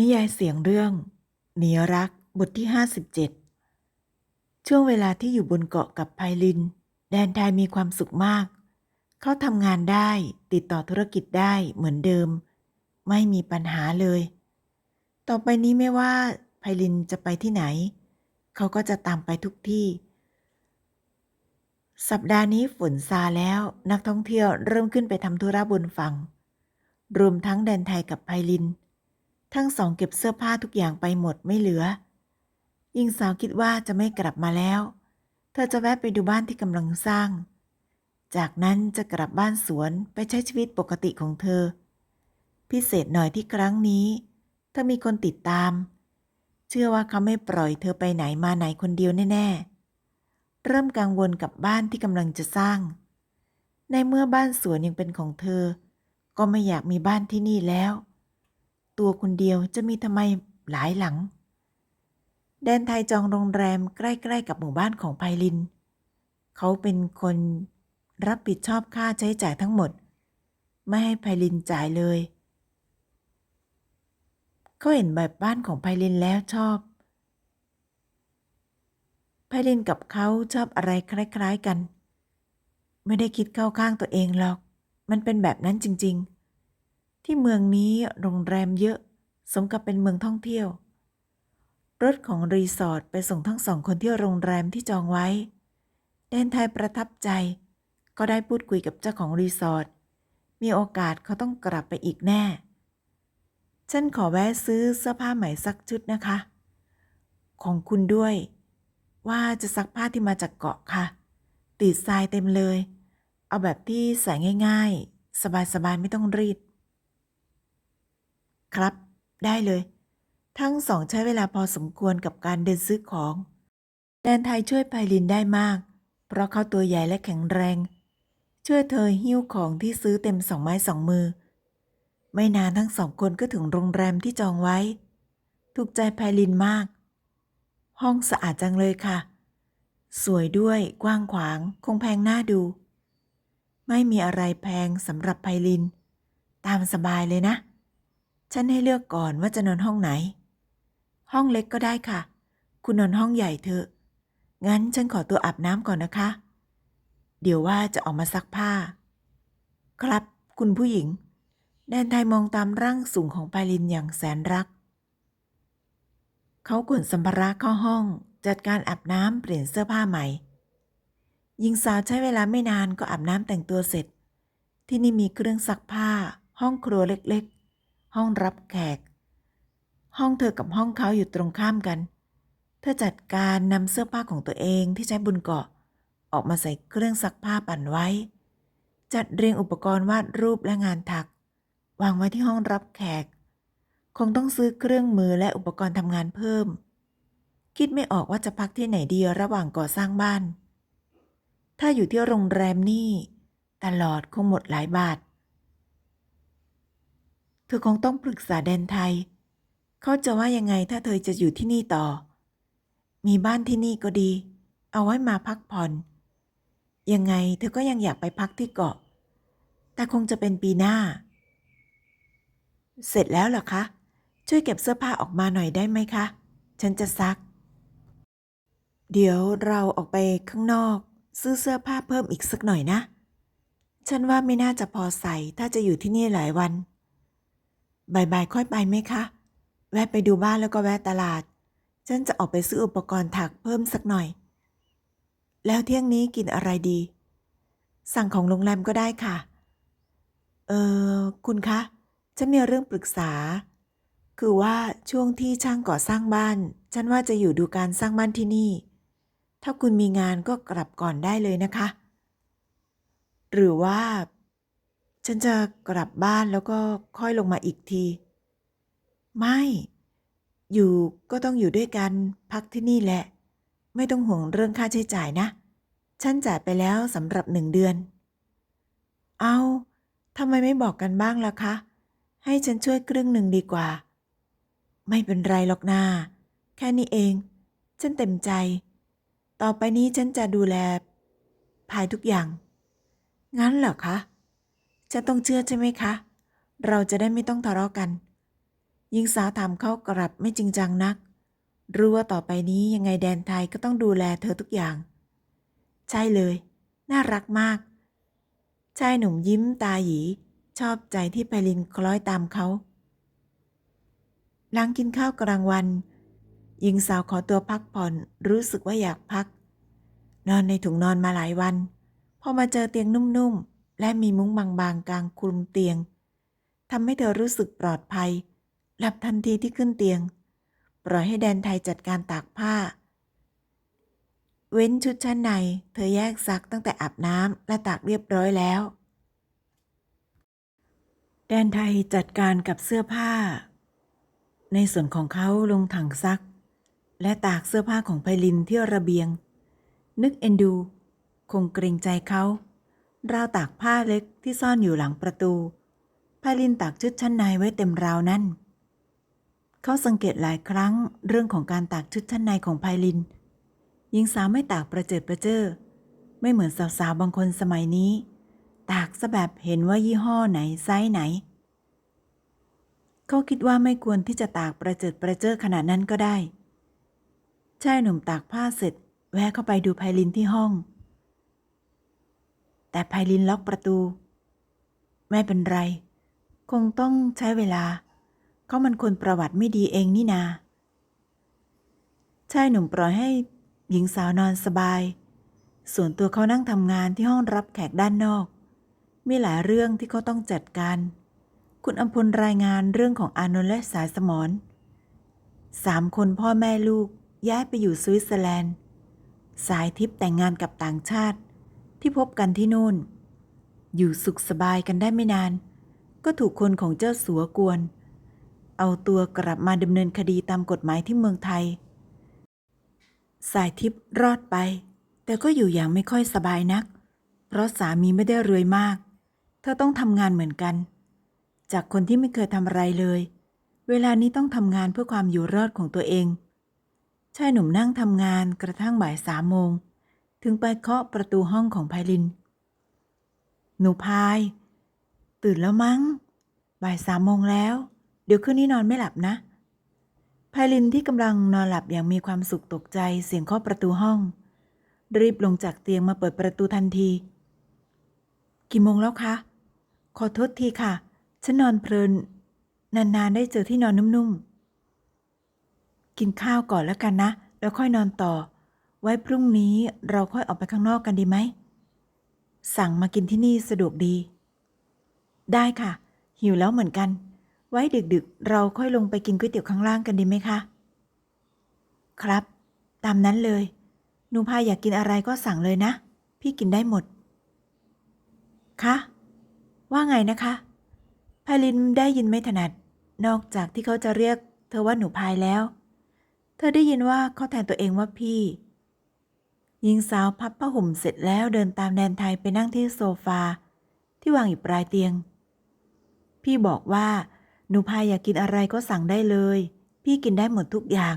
นิยายเสียงเรื่องหนีรักบทที่ 57 ช่วงเวลาที่อยู่บนเกาะกับไพลิน แดนไทยมีความสุขมาก เขาทำงานได้ติดต่อธุรกิจได้เหมือนเดิม ไม่มีปัญหาเลย ต่อไปนี้ไม่ว่าไพลินจะไปที่ไหน เขาก็จะตามไปทุกที่ สัปดาห์นี้ฝนซาแล้วนักท่องเที่ยวเริ่มขึ้นไปทำธุระบนฝั่ง รวมทั้งแดนไทยกับไพลิน ทั้งสองเก็บเสื้อผ้าทุกอย่างไปหมดไม่เหลือหญิงสาวคิดว่าจะไม่กลับมาแล้ว เธอจะแวะไปดูบ้านที่กำลังสร้าง จากนั้นจะกลับบ้านสวนไปใช้ชีวิตปกติของเธอ พิเศษหน่อยที่ครั้งนี้ เธอมีคนติดตาม เชื่อว่าเขาไม่ปล่อยเธอไปไหนมาไหนคนเดียวแน่ๆ เริ่มกังวลกับบ้านที่กำลังจะสร้าง ในเมื่อบ้านสวนยังเป็นของเธอ ก็ไม่อยากมีบ้านที่นี่แล้ว ตัวคนเดียวจะมีทำไมหลายหลัง แดนไทยจองโรงแรมใกล้ๆกับหมู่บ้านของไพลิน เขาเป็นคนรับผิดชอบค่าใช้จ่ายทั้งหมด ไม่ให้ไพลินจ่ายเลยเขาเห็นแบบบ้านของไพลินแล้วชอบไพลินกับเขาชอบอะไรคล้าย ๆกัน ไม่ได้คิดเข้าข้างตัวเองหรอก มันเป็นแบบนั้นจริง ๆ ที่เมืองนี้โรงแรมเยอะสมกับเป็นเมืองท่องเที่ยว รถของรีสอร์ทไปส่งทั้งสองคนที่โรงแรมที่จองไว้ แดนไทยประทับใจ ก็ได้พูดคุยกับเจ้าของรีสอร์ท มีโอกาสเขาต้องกลับไปอีกแน่ ฉันขอแวะซื้อเสื้อผ้าใหม่สักชุดนะคะ ของคุณด้วย ว่าจะซักผ้าที่มาจากเกาะค่ะ ติดทรายเต็มเลย เอาแบบที่ใส่ง่าย ๆ สบายๆไม่ต้องรีด ครับ ได้เลย ทั้งสองใช้เวลาพอสมควรกับการเดินซื้อของแดนไทยช่วยไพลินได้มาก เพราะเขาตัวใหญ่และแข็งแรง ช่วยเธอหิ้วของที่ซื้อเต็มสองไม้สองมือ ไม่นานทั้งสองคนก็ถึงโรงแรมที่จองไว้ ถูกใจไพลินมาก ห้องสะอาดจังเลยค่ะ สวยด้วยกว้างขวางคงแพงน่าดู ไม่มีอะไรแพงสำหรับไพลิน ตามสบายเลยนะ ฉันให้เลือกก่อนว่าจะนอนห้องไหน ห้องเล็กก็ได้ค่ะ คุณนอนห้องใหญ่เถอะ งั้นฉันขอตัวอาบน้ำก่อนนะคะ เดี๋ยวว่าจะออกมาซักผ้า ครับ คุณผู้หญิง แดนไทยมองตามร่างสูงของไพลินอย่างแสนรัก เขาขนสัมภาระเข้าห้อง จัดการอาบน้ำเปลี่ยนเสื้อผ้าใหม่หญิงสาวใช้เวลาไม่นานก็อาบน้ำแต่งตัวเสร็จ ที่นี่มีเครื่องซักผ้า ห้องครัวเล็ก ห้องรับแขก ห้องเธอกับห้องเขาอยู่ตรงข้ามกัน เธอจัดการนำเสื้อผ้าของตัวเองที่ใช้บนเกาะ ออกมาใส่เครื่องซักผ้าปั่นไว้ จัดเรียงอุปกรณ์วาดรูปและงานถัก วางไว้ที่ห้องรับแขก คงต้องซื้อเครื่องมือและอุปกรณ์ทำงานเพิ่ม คิดไม่ออกว่าจะพักที่ไหนดีระหว่างก่อสร้างบ้าน ถ้าอยู่ที่โรงแรมนี่ ตลอดคงหมดหลายบาท เธอคงต้องปรึกษาแดนไทย เขาจะว่ายังไงถ้าเธอจะอยู่ที่นี่ต่อ มีบ้านที่นี่ก็ดี เอาไว้มาพักผ่อน ยังไงเธอก็ยังอยากไปพักที่เกาะ แต่คงจะเป็นปีหน้า เสร็จแล้วเหรอคะ ช่วยเก็บเสื้อผ้าออกมาหน่อยได้ไหมคะ ฉันจะซัก เดี๋ยวเราออกไปข้างนอก ซื้อเสื้อผ้าเพิ่มอีกสักหน่อยนะ ฉันว่าไม่น่าจะพอใส่ถ้าจะอยู่ที่นี่หลายวัน บ่ายๆค่อยไปไหมคะ แวะไปดูบ้านแล้วก็แวะตลาด ฉันจะออกไปซื้ออุปกรณ์ถักเพิ่มสักหน่อย แล้วเที่ยงนี้กินอะไรดี สั่งของโรงแรมก็ได้ค่ะ เออคุณคะ ฉันมีเรื่องปรึกษา คือว่าช่วงที่ช่างก่อสร้างบ้าน ฉันว่าจะอยู่ดูการสร้างบ้านที่นี่ ถ้าคุณมีงานก็กลับก่อนได้เลยนะคะ หรือว่า ฉันจะกลับบ้านแล้วก็ค่อยลงมาอีกที ไม่ อยู่ก็ต้องอยู่ด้วยกันพักที่นี่แหละ ไม่ต้องห่วงเรื่องค่าใช้จ่ายนะ ฉันจ่ายไปแล้วสำหรับหนึ่งเดือน เอาทำไมไม่บอกกันบ้างล่ะคะ ให้ฉันช่วยครึ่งหนึ่งดีกว่า ไม่เป็นไรหรอกนาแค่นี้เอง ฉันเต็มใจ ต่อไปนี้ฉันจะดูแลภายทุกอย่าง งั้นเหรอคะ จะต้องเชื่อใช่ไหมคะ เราจะได้ไม่ต้องทะเลาะกัน หญิงสาวถามเขากลับไม่จริงจังนัก รู้ว่าต่อไปนี้ยังไงแดนไทยก็ต้องดูแลเธอทุกอย่าง ใช่เลย น่ารักมาก ชายหนุ่มยิ้มตาหยีชอบใจที่ไพลินคล้อยตามเขาหลังกินข้าวกลางวัน หญิงสาวขอตัวพักผ่อนรู้สึกว่าอยากพัก นอนในถุงนอนมาหลายวัน พอมาเจอเตียงนุ่มๆ และมีมุ้งบางๆกลางคลุมเตียงทำให้เธอรู้สึกปลอดภัย หลับทันทีที่ขึ้นเตียง ปล่อยให้แดนไทยจัดการตากผ้า เว้นชุดชั้นใน เธอแยกซักตั้งแต่อาบน้ำและตากเรียบร้อยแล้ว แดนไทยจัดการกับเสื้อผ้า ในส่วนของเขาลงถังซัก และตากเสื้อผ้าของไพลินที่ระเบียง นึกเอ็นดู คงเกรงใจเขา ราวตากผ้าเล็กที่ซ่อนอยู่หลังประตูไพลินตากชุดชั้นในไว้เต็มราวนั่น เขาสังเกตหลายครั้งเรื่องของการตากชุดชั้นในของไพลินหญิงสาวไม่ตากประเจิดประเจ้อไม่เหมือนสาวๆบางคนสมัยนี้ ตากซะแบบเห็นว่ายี่ห้อไหนไซส์ไหน เขาคิดว่าไม่ควรที่จะตากประเจิดประเจ้อขนาดนั้นก็ได้ชายหนุ่มตากผ้าเสร็จ แวะเข้าไปดูไพลินที่ห้อง แต่ไพลินล็อกประตู ไม่เป็นไร คงต้องใช้เวลา เขามันคนประวัติไม่ดีเองนี่นาชายหนุ่มปล่อยให้หญิงสาวนอนสบาย ส่วนตัวเขานั่งทำงานที่ห้องรับแขกด้านนอก มีหลายเรื่องที่เขาต้องจัดการ คุณอัมพลรายงานเรื่องของอานนท์และสายสมรสามคนพ่อแม่ลูกย้ายไปอยู่สวิตเซอร์แลนด์ สายทิพย์แต่งงานกับต่างชาติ ที่พบกันที่นู่น อยู่สุขสบายกันได้ไม่นาน ก็ถูกคนของเจ้าสัวกวน เอาตัวกลับมาดำเนินคดีตามกฎหมายที่เมืองไทย สายทิพย์รอดไป แต่ก็อยู่อย่างไม่ค่อยสบายนัก เพราะสามีไม่ได้รวยมาก เธอต้องทำงานเหมือนกัน จากคนที่ไม่เคยทำอะไรเลย เวลานี้ต้องทำงานเพื่อความอยู่รอดของตัวเองชายหนุ่มนั่งทำงานกระทั่งบ่ายสามโมง ถึงไปเคาะประตูห้องของไพลิน หนูพาย ตื่นแล้วมั้ง บ่ายสามโมงแล้ว เดี๋ยวคืนนี้นอนไม่หลับนะไพลินที่กำลังนอนหลับอย่างมีความสุขตกใจเสียงเคาะประตูห้อง รีบลงจากเตียงมาเปิดประตูทันที กี่โมงแล้วคะ ขอโทษทีค่ะ ฉันนอนเพลิน นานๆได้เจอที่นอนนุ่มๆ กินข้าวก่อนแล้วกันนะ แล้วค่อยนอนต่อ ไว้พรุ่งนี้เราค่อยออกไปข้างนอกกันดีไหม สั่งมากินที่นี่สะดวกดี ได้ค่ะ หิวแล้วเหมือนกัน ไว้ดึกๆ เราค่อยลงไปกินก๋วยเตี๋ยวข้างล่างกันดีไหมคะ ครับ ตามนั้นเลย หนูพายอยากกินอะไรก็สั่งเลยนะ พี่กินได้หมด คะ ว่าไงนะคะไพลินได้ยินไม่ถนัด นอกจากที่เขาจะเรียก เธอว่าหนูพายแล้ว เธอได้ยินว่าเขาแทนตัวเองว่าพี่ หญิงสาวพับผ้าห่มเสร็จแล้วเดินตามแดนไทยไปนั่งที่โซฟา ที่วางอยู่ปลายเตียง พี่บอกว่าหนูพายอยากกินอะไรก็สั่งได้เลย พี่กินได้หมดทุกอย่าง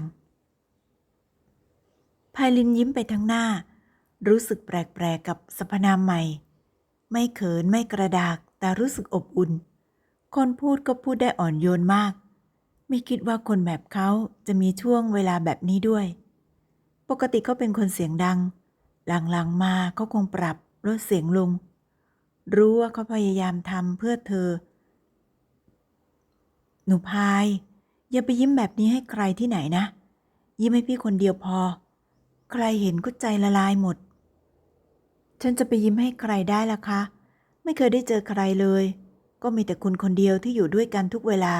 พายลินยิ้มไปทั้งหน้า รู้สึกแปลกๆกับสรรพนามใหม่ ไม่เขินไม่กระดากแต่รู้สึกอบอุ่น คนพูดก็พูดได้อ่อนโยนมาก ไม่คิดว่าคนแบบเขาจะมีช่วงเวลาแบบนี้ด้วย ปกติเขาเป็นคนเสียงดัง หลังๆมาเขาคงปรับลดเสียงลง รู้ว่าเขาพยายามทำเพื่อเธอ หนูพาย อย่าไปยิ้มแบบนี้ให้ใครที่ไหนนะ ยิ้มให้พี่คนเดียวพอ ใครเห็นก็ใจละลายหมด ฉันจะไปยิ้มให้ใครได้ล่ะคะ ไม่เคยได้เจอใครเลย ก็มีแต่คุณคนเดียวที่อยู่ด้วยกันทุกเวลา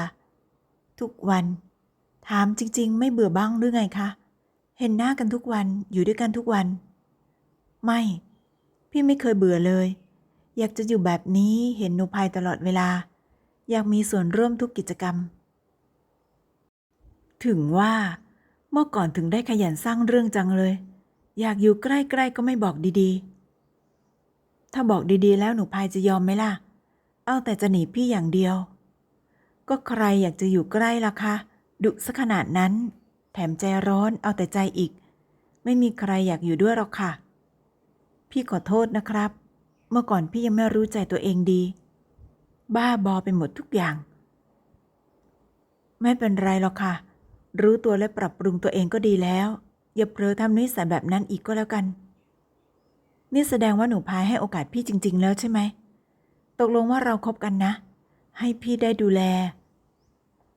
ทุกวัน ถามจริง ๆ ไม่เบื่อบ้างหรือไงคะ เห็นหน้ากันทุกวันอยู่ด้วยกันทุกวัน ไม่ พี่ไม่เคยเบื่อเลย อยากจะอยู่แบบนี้เห็นหนูพายตลอดเวลา อยากมีส่วนร่วมทุกกิจกรรม ถึงว่า เมื่อก่อนถึงได้ขยันสร้างเรื่องจังเลย อยากอยู่ใกล้ๆก็ไม่บอกดีๆ ถ้าบอกดีๆ แล้วหนูพายจะยอมไหมล่ะ เอาแต่จะหนีพี่อย่างเดียว ก็ใครอยากจะอยู่ใกล้ล่ะคะดุซะขนาดนั้น แถมใจร้อนเอาแต่ใจอีก ไม่มีใครอยากอยู่ด้วยหรอกค่ะ พี่ขอโทษนะครับ เมื่อก่อนพี่ยังไม่รู้ใจตัวเองดี บ้าบอไปหมดทุกอย่าง ไม่เป็นไรหรอกค่ะ รู้ตัวและปรับปรุงตัวเองก็ดีแล้ว อย่าเผลอทำนิสัยแบบนั้นอีกก็แล้วกัน นี่แสดงว่าหนูพายให้โอกาสพี่จริง ๆ แล้วใช่ไหม ตกลงว่าเราคบกันนะ ให้พี่ได้ดูแล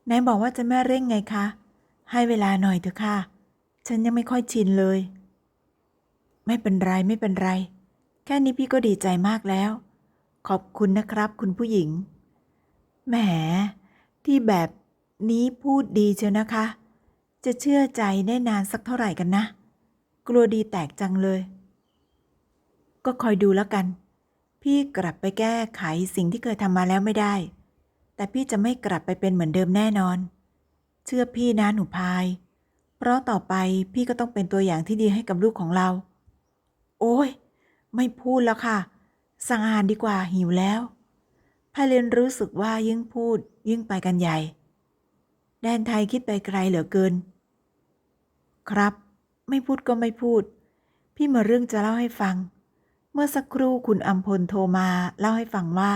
ไหนบอกว่าจะไม่เร่งไงคะ ให้เวลาหน่อยเถอะค่ะ ฉันยังไม่ค่อยชินเลย ไม่เป็นไรไม่เป็นไร แค่นี้พี่ก็ดีใจมากแล้ว ขอบคุณนะครับ คุณผู้หญิง แหม ที่แบบนี้พูดดีเชียวนะคะ จะเชื่อใจได้นานสักเท่าไหร่กันนะ กลัวดีแตกจังเลย ก็คอยดูแล้วกัน พี่กลับไปแก้ไขสิ่งที่เคยทำมาแล้วไม่ได้ แต่พี่จะไม่กลับไปเป็นเหมือนเดิมแน่นอน เชื่อพี่นะหนูพาย เพราะต่อไปพี่ก็ต้องเป็นตัวอย่างที่ดีให้กับลูกของเรา โอ้ย ไม่พูดแล้วค่ะ สั่งอาหารดีกว่าหิวแล้ว พายเรนรู้สึกว่ายิ่งพูดยิ่งไปกันใหญ่ แดนไทยคิดไปไกลเหลือเกิน ครับ ไม่พูดก็ไม่พูด พี่มาเรื่องจะเล่าให้ฟัง เมื่อสักครู่คุณอัมพลโทรมาเล่าให้ฟังว่า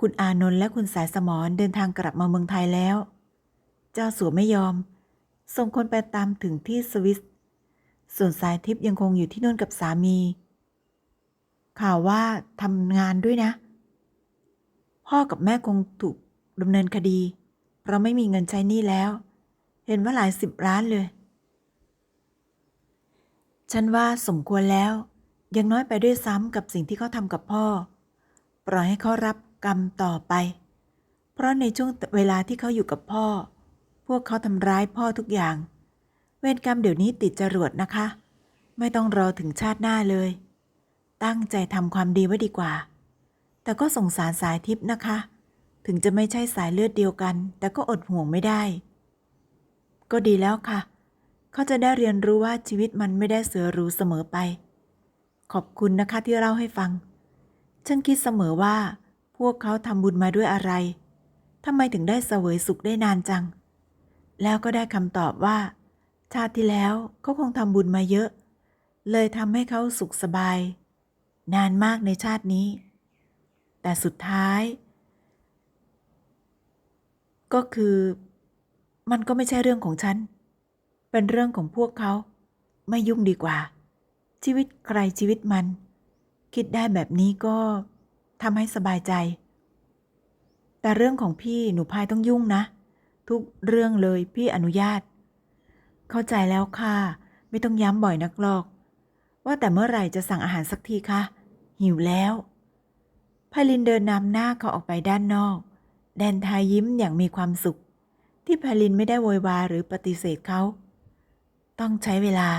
คุณอานนท์และคุณสายสมรเดินทางกลับมาเมืองไทยแล้ว เจ้าสัวไม่ยอม ส่งคนไปตามถึงที่สวิส ส่วนสายทิพย์ยังคงอยู่ที่นู่นกับสามี ข่าวว่าทำงานด้วยนะ พ่อกับแม่คงถูกดำเนินคดี เพราะไม่มีเงินใช้หนี้แล้ว เห็นว่าหลายสิบล้านเลย ฉันว่าสมควรแล้ว ยังน้อยไปด้วยซ้ำกับสิ่งที่เขาทำกับพ่อ ปล่อยให้เขารับกรรมต่อไป เพราะในช่วงเวลาที่เขาอยู่กับพ่อ วกเขาทำร้ายพ่อทุกอย่าง เวรกรรมเดี๋ยวนี้ติดจรวดนะคะ ไม่ต้องรอถึงชาติหน้าเลย ตั้งใจทำความดีไว้ดีกว่า แต่ก็สงสารสายทิพย์นะคะ ถึงจะไม่ใช่สายเลือดเดียวกัน แต่ก็อดห่วงไม่ได้ ก็ดีแล้วค่ะ เขาจะได้เรียนรู้ว่าชีวิตมันไม่ได้เสือรูเสมอไป ขอบคุณนะคะที่เล่าให้ฟัง ฉันคิดเสมอว่า พวกเขาทำบุญมาด้วยอะไรทำไมถึงได้เสวยสุขได้นานจัง แล้วก็ได้คำตอบว่า ชาติที่แล้วเขาคงทำบุญมาเยอะ เลยทำให้เขาสุขสบาย นานมากในชาตินี้ แต่สุดท้าย ก็คือมันก็ไม่ใช่เรื่องของฉัน เป็นเรื่องของพวกเขาไม่ยุ่งดีกว่า ชีวิตใครชีวิตมัน คิดได้แบบนี้ก็ทำให้สบายใจ แต่เรื่องของพี่หนูพายต้องยุ่งนะ ทุกเรื่องเลยพี่อนุญาต เข้าใจแล้วค่ะ ไม่ต้องย้ำบ่อยนักหรอก ว่าแต่เมื่อไหร่จะสั่งอาหารสักทีคะ หิวแล้วไพลินเดินนำหน้าเขาออกไปด้านนอก แดนไทยยิ้มอย่างมีความสุข ที่ไพลินไม่ได้โวยวายหรือปฏิเสธเขา ต้องใช้เวลา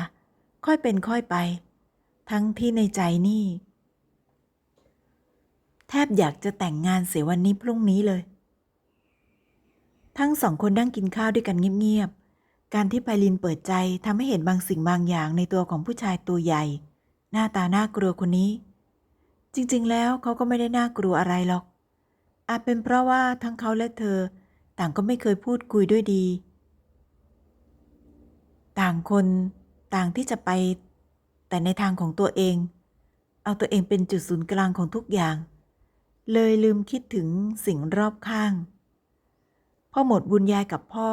ค่อยเป็นค่อยไป ทั้งที่ในใจนี่ แทบอยากจะแต่งงานเสียวันนี้พรุ่งนี้เลย ทั้งสองคนนั่งกินข้าวด้วยกันเงียบๆ การที่ไพลินเปิดใจทำให้เห็นบางสิ่งบางอย่างในตัวของผู้ชายตัวใหญ่ หน้าตาน่ากลัวคนนี้ จริงๆ แล้วเขาก็ไม่ได้น่ากลัวอะไรหรอก อาจเป็นเพราะว่าทั้งเขาและเธอ ต่างก็ไม่เคยพูดคุยด้วยดี ต่างคนต่างที่จะไป แต่ในทางของตัวเอง เอาตัวเองเป็นจุดศูนย์กลางของทุกอย่าง เลยลืมคิดถึงสิ่งรอบข้าง พอหมดบุญยายกับพ่อ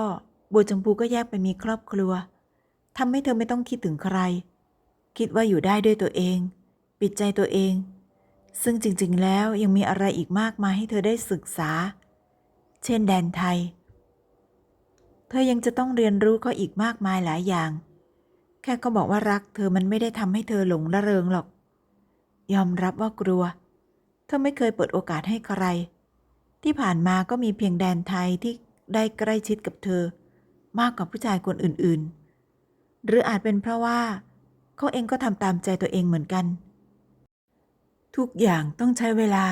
บัวจมพูก็แยกไปมีครอบครัวทำให้เธอไม่ต้องคิดถึงใคร คิดว่าอยู่ได้ด้วยตัวเอง ปิดใจตัวเอง ซึ่งจริงๆ แล้วยังมีอะไรอีกมากมายให้เธอได้ศึกษา เช่นแดนไทย เธอยังจะต้องเรียนรู้เขาอีกมากมายหลายอย่าง แค่เขาบอกว่ารัก เธอมันไม่ได้ทำให้เธอหลงระเริงหรอก ยอมรับว่ากลัว เธอไม่เคยเปิดโอกาสให้ใครที่ผ่านมาก็มีเพียงแดนไทยที่ ได้ใกล้ชิดกับเธอ มากกว่าผู้ชายคนอื่นๆ หรืออาจเป็นเพราะว่า เขาเองก็ทำตามใจตัวเองเหมือนกัน ทุกอย่างต้องใช้เวลา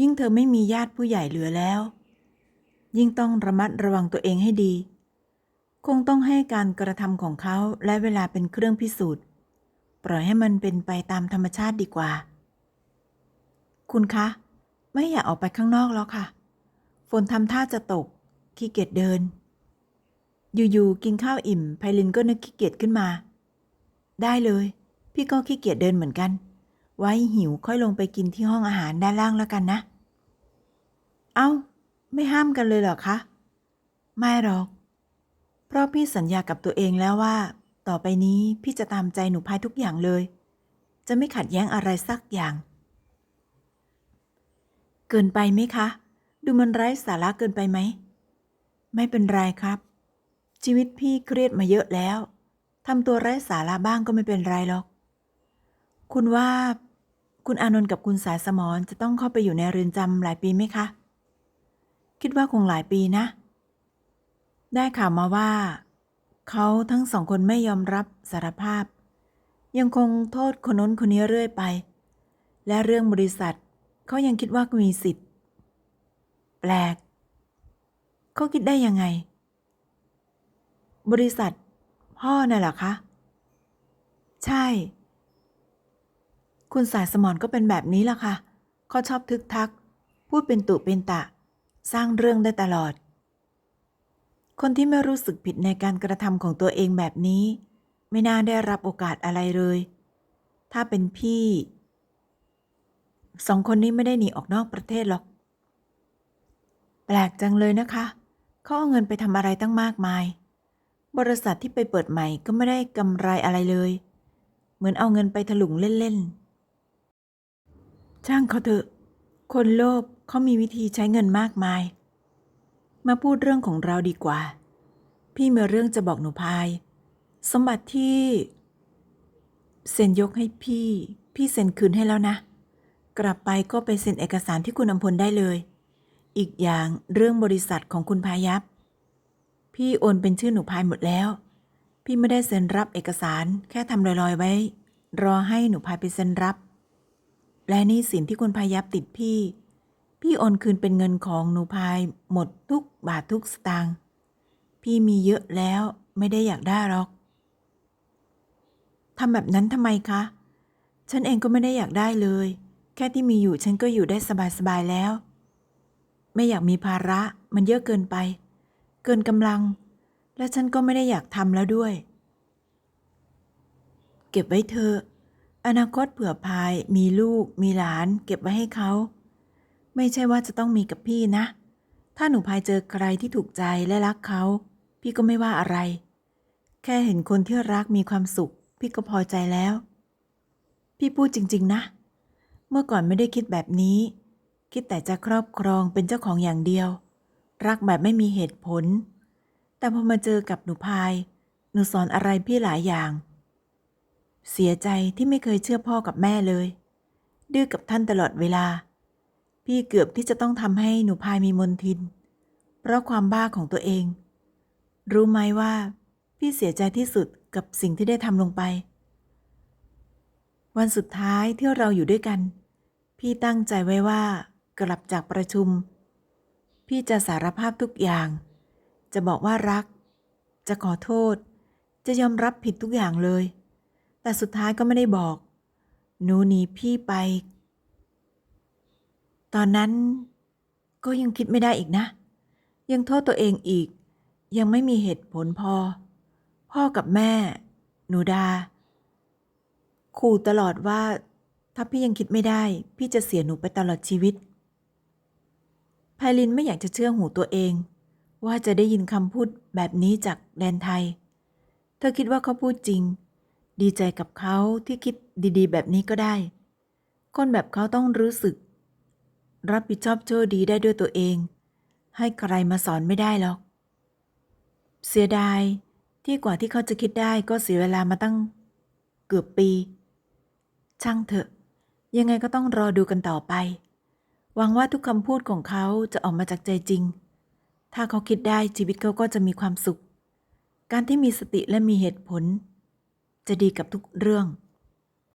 ยิ่งเธอไม่มีญาติผู้ใหญ่เหลือแล้ว ยิ่งต้องระมัดระวังตัวเองให้ดี คงต้องให้การกระทำของเขาและเวลาเป็นเครื่องพิสูจน์ ปล่อยให้มันเป็นไปตามธรรมชาติดีกว่า คุณคะ ไม่อยากออกไปข้างนอกแล้วค่ะ ฝนทำท่าจะตก ขี้เกียจเดิน อยู่ๆกินข้าวอิ่มไพลินก็นึกขี้เกียจขึ้นมา ได้เลย พี่ก็ขี้เกียจเดินเหมือนกัน ไว้หิวค่อยลงไปกินที่ห้องอาหารด้านล่างแล้วกันนะ เอา้า ไม่ห้ามกันเลยเหรอคะ ไม่หรอก เพราะพี่สัญญากับตัวเองแล้วว่า ต่อไปนี้พี่จะตามใจหนูพายทุกอย่างเลย จะไม่ขัดแย้งอะไรสักอย่าง เกินไปไหมคะ ดูมันไร้สาระเกินไปไหม ไม่เป็นไรครับ ชีวิตพี่เครียดมาเยอะแล้วทำตัวไร้สาระบ้างก็ไม่เป็นไรหรอก คุณว่าคุณอานนท์กับคุณสายสมรจะต้องเข้าไปอยู่ในเรือนจำหลายปีไหมคะ คิดว่าคงหลายปีนะ ได้ข่าวมาว่า เขาทั้งสองคนไม่ยอมรับสารภาพ ยังคงโทษคนน้นคนนี้เรื่อยไป และเรื่องบริษัทเขายังคิดว่ามีสิทธิ์ แปลก เขาคิดได้ยังไง บริษัท พ่อน่ะเหรอคะ ใช่ คุณสายสมรก็เป็นแบบนี้ล่ะค่ะเขาชอบทึกทัก พูดเป็นตุเป็นตะ สร้างเรื่องได้ตลอด คนที่ไม่รู้สึกผิดในการกระทำของตัวเองแบบนี้ ไม่น่าได้รับโอกาสอะไรเลย ถ้าเป็นพี่ สองคนนี้ไม่ได้หนีออกนอกประเทศหรอก แปลกจังเลยนะคะ เขาเอาเงินไปทำอะไรตั้งมากมาย บริษัทที่ไปเปิดใหม่ก็ไม่ได้กำไรอะไรเลย เหมือนเอาเงินไปถลุงเล่นๆ ช่างเขาเถอะ คนโลภเขามีวิธีใช้เงินมากมาย มาพูดเรื่องของเราดีกว่า พี่มีเรื่องจะบอกหนูพาย สมบัติที่เซ็นยกให้พี่ พี่เซ็นคืนให้แล้วนะ กลับไปก็ไปเซ็นเอกสารที่คุณอำพลได้เลย อีกอย่างเรื่องบริษัทของคุณพายับพี่โอนเป็นชื่อหนูพายหมดแล้ว พี่ไม่ได้เซ็นรับเอกสารแค่ทำลอยๆไว้ รอให้หนูพายไปเซ็นรับ และนี่สินที่คุณพายับติดพี่ พี่โอนคืนเป็นเงินของหนูพายหมดทุกบาททุกสตางค์พี่มีเยอะแล้วไม่ได้อยากได้หรอกทำแบบนั้นทำไมคะ ฉันเองก็ไม่ได้อยากได้เลย แค่ที่มีอยู่ฉันก็อยู่ได้สบายๆแล้ว ไม่อยากมีภาระมันเยอะเกินไป เกินกำลัง และฉันก็ไม่ได้อยากทำแล้วด้วย เก็บไว้เถออนาคตเผื่อพาย มีลูก มีหลาน เก็บไว้ให้เขา ไม่ใช่ว่าจะต้องมีกับพี่นะ ถ้าหนูพายเจอใครที่ถูกใจและรักเขา พี่ก็ไม่ว่าอะไร แค่เห็นคนที่รักมีความสุข พี่ก็พอใจแล้ว พี่พูดจริง ๆ นะ เมื่อก่อนไม่ได้คิดแบบนี้ คิดแต่จะครอบครองเป็นเจ้าของอย่างเดียว รักแบบไม่มีเหตุผล แต่พอมาเจอกับหนูพาย หนูสอนอะไรพี่หลายอย่าง เสียใจที่ไม่เคยเชื่อพ่อกับแม่เลย ดื้อกับท่านตลอดเวลา พี่เกือบที่จะต้องทำให้หนูพายมีมนทิน เพราะความบ้าของตัวเอง รู้ไหมว่า พี่เสียใจที่สุดกับสิ่งที่ได้ทำลงไป วันสุดท้ายที่เราอยู่ด้วยกัน พี่ตั้งใจไว้ว่า กลับจากประชุม พี่จะสารภาพทุกอย่าง จะบอกว่ารัก จะขอโทษ จะยอมรับผิดทุกอย่างเลย แต่สุดท้ายก็ไม่ได้บอก หนูหนีพี่ไป ตอนนั้นก็ยังคิดไม่ได้อีกนะ ยังโทษตัวเองอีก ยังไม่มีเหตุผลพอ พ่อกับแม่ หนูดา ขู่ตลอดว่าถ้าพี่ยังคิดไม่ได้ พี่จะเสียหนูไปตลอดชีวิต ไพลินไม่อยากจะเชื่อหูตัวเอง ว่าจะได้ยินคำพูดแบบนี้จากแดนไทย เธอคิดว่าเขาพูดจริง ดีใจกับเขาที่คิดดีๆ แบบนี้ก็ได้ คนแบบเขาต้องรู้สึก รับผิดชอบชั่วดีได้ด้วยตัวเอง ให้ใครมาสอนไม่ได้หรอก เสียดายที่กว่าที่เขาจะคิดได้ก็เสียเวลามาตั้งเกือบปี ช่างเถอะ ยังไงก็ต้องรอดูกันต่อไป หวังว่าทุกคำพูดของเขาจะออกมาจากใจจริง ถ้าเขาคิดได้ชีวิตเขาก็จะมีความสุข การที่มีสติและมีเหตุผล จะดีกับทุกเรื่อง